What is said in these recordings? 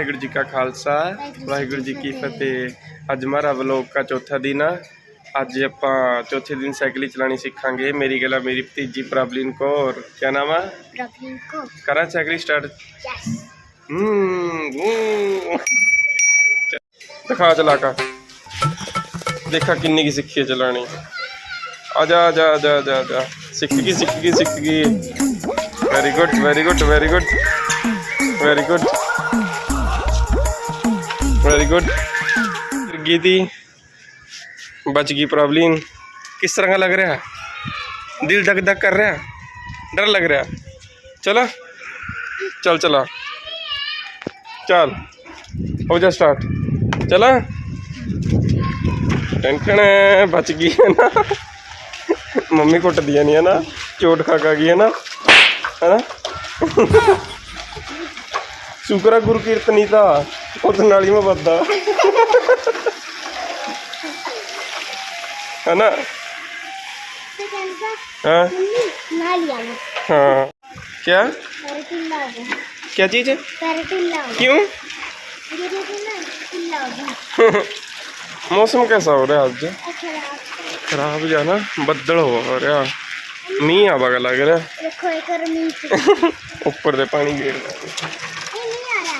ਵਾਹਿਗੁਰੂ ਜੀ ਕਾ ਖਾਲਸਾ ਵਾਹਿਗੁਰੂ ਜੀ ਕੀ ਫਤਿਹ। ਅੱਜ ਮਾਰਾ ਵਲੋਗ ਦਾ ਚੌਥਾ ਦਿਨ ਆ। ਅੱਜ ਆਪਾਂ ਚੌਥੇ ਦਿਨ ਸਾਈਕਲ ਚਲਾਣੀ ਸਿੱਖਾਂਗੇ। ਮੇਰੀ ਗਲਾ ਮੇਰੀ ਭਤੀਜੀ ਪ੍ਰਬਲੀਨ ਕੌਰ। ਕੀ ਨਾਮ ਆ? Brooklyn Cook. ਕਰਾਂ ਸਾਈਕਲ ਸਟਾਰਟ Yes. ਹੂੰ। ਦਿਖਾ ਚਲਾ ਕਾ। ਦੇਖਾ ਕਿੰਨੀ ਕੀ ਸਿੱਖੀ ਚਲਾਣੀ ਆ ਜਾ ਆ ਜਾ ਆ ਜਾ ਆ ਜਾ, ਆ ਜਾ। ਸਿੱਖ ਗਈ ਸਿੱਖ ਗਈ ਸਿੱਖ ਗਈ। Very good very good very good very good very good ਗਈ ਤੀ ਬਚ ਗਈ ਪ੍ਰੋਬਲਮ ਕਿਸ ਤਰ੍ਹਾਂ ਦਾ ਲੱਗ ਰਿਹਾ ਦਿਲ ਧਕ ਧਕ ਕਰ ਰਿਹਾ ਡਰ ਲੱਗ ਰਿਹਾ ਚਲਾ चल चला चल हो जा स्टार्ट चला टेंशन है बच गई है ना मम्मी कुट दिया नहीं है ना चोट खा खा गई है ना है ना शुक्र है गुरु कीर्तनी था उस नाली में बददा है ना तो कैसा हाँ मम्मी ना लिया मैं हाँ क्या पैराटिल्ला हो गया क्या चीज़ है पैराटिल्ला हो क्यों गया ये देखो ना टिल्ला हो गया मौसम कैसा हो रहा है आज अच्छा रात ਖਰਾਬ ਜਿਹਾ ਨਾ ਬੱਦਲ ਹੋ ਰਿਹਾ ਮੀਂਹ ਆਵਾਗਾ ਲੱਗ ਰਿਹਾ देखो एक और नीचे ਉੱਪਰ ਦੇ ਪਾਣੀ ਗੇੜ ये नहीं आ रहा ਹੈ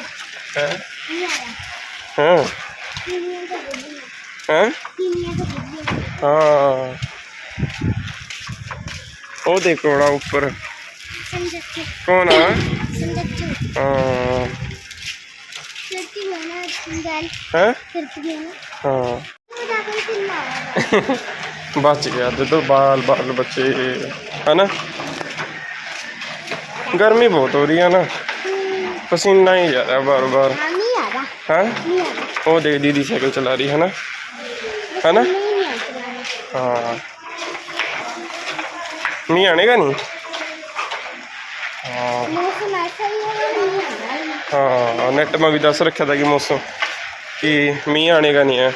नहीं आ रहा ਉਹ ਦੇਖੋ ਨਾ ਉੱਪਰ। ਕੌਣ ਆ? ਬਚ ਗਿਆ ਤੇ ਦੋ ਬਾਲ ਬਾਲ ਬੱਚੇ, ਹਨਾ? ਗਰਮੀ ਬਹੁਤ ਹੋ ਰਹੀ ਹੈ ਨਾ। ਪਸੀਨਾ ਹੀ ਜਾ ਰਿਹਾ ਬਾਰ-ਬਾਰ। है बार बार हाँ नहीं आ रहा है नहीं आ रहा वो देख दीदी साइकिल चला रही है ना है ना नहीं नहीं आ रहा हाँ नहीं आने का नहीं हाँ मौसम ऐसा ही है नहीं आ रहा है हाँ नेट में भी दस रखा था कि मौसम कि मीह आने का नहीं है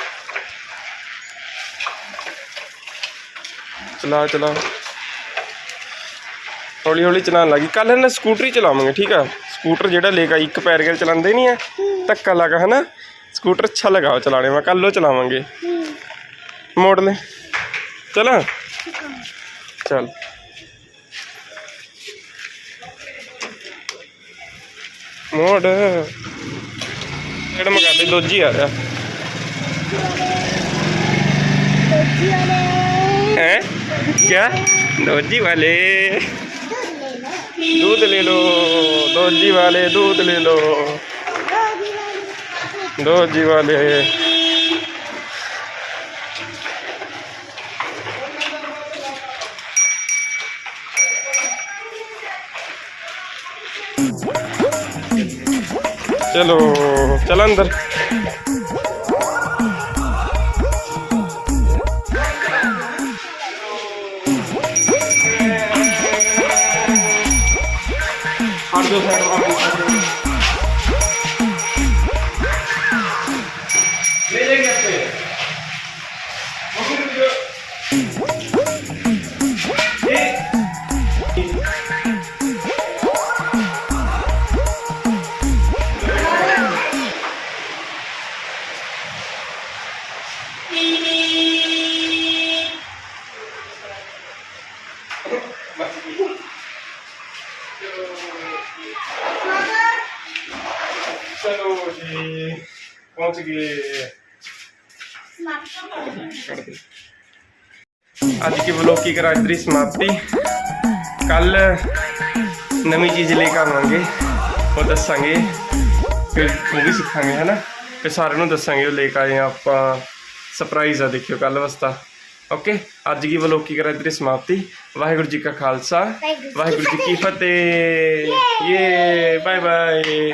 चला चला ਹੌਲੀ ਹੌਲੀ ਚਲਾਉਣ ਲੱਗੀ ਕੱਲ ਨਾ ਸਕੂਟਰ ਹੀ ਚਲਾਵਾਂਗੇ ਠੀਕ ਆ ਸਕੂਟਰ ਜਿਹੜਾ ਲੈ ਕੇ ਆਈ, ਇੱਕ ਪੈਰ ਕੇ ਚਲਾਉਂਦੇ ਨਹੀਂ ਆ धक्का लगा है ना? स्कूटर अच्छा लगा चलाने में कल चलावे मोड़ ले चल? चल। मोड़ आ रहा। हैं? क्या? दोजी वाले। दूध ले लो। दोजी वाले दूध ले लो। वाले दोजी वाले। चलो चल अंदर। दो ਚਲੋ ਜੀ ਪਹੁੰਚ ਗਏ ਛੱਡ ਦੇ ਅੱਜ ਕੀ ਵਲੋਗ ਕੀ ਕਰਾਂ ਇਤਰੀ ਸਮਾਪਤੀ। ਕੱਲ ਨਵੀਂ ਚੀਜ਼ ਲੈ ਕੇ ਆਵਾਂਗੇ, ਉਹ ਦੱਸਾਂਗੇ, ਫਿਰ ਉਹ ਵੀ ਸਿੱਖਾਂਗੇ ਹੈ ਨਾ ਤੇ ਸਾਰਿਆਂ ਨੂੰ ਦੱਸਾਂਗੇ ਉਹ ਲੈ ਕੇ ਆਏ ਆਪਾਂ। ਸਰਪ੍ਰਾਈਜ਼ ਆ ਦੇਖਿਓ ਕੱਲ ਵਾਸਤਾ ਓਕੇ ਅੱਜ ਕੀ ਵਲੋਗ ਕੀ ਕਰਾਂ ਤੇਰੀ ਸਮਾਪਤੀ? ਵਾਹਿਗੁਰੂ ਜੀ ਕਾ ਖਾਲਸਾ ਵਾਹਿਗੁਰੂ ਜੀ ਕੀ ਫਤਿਹ। ਯੇ ਬਾਏ ਬਾਏ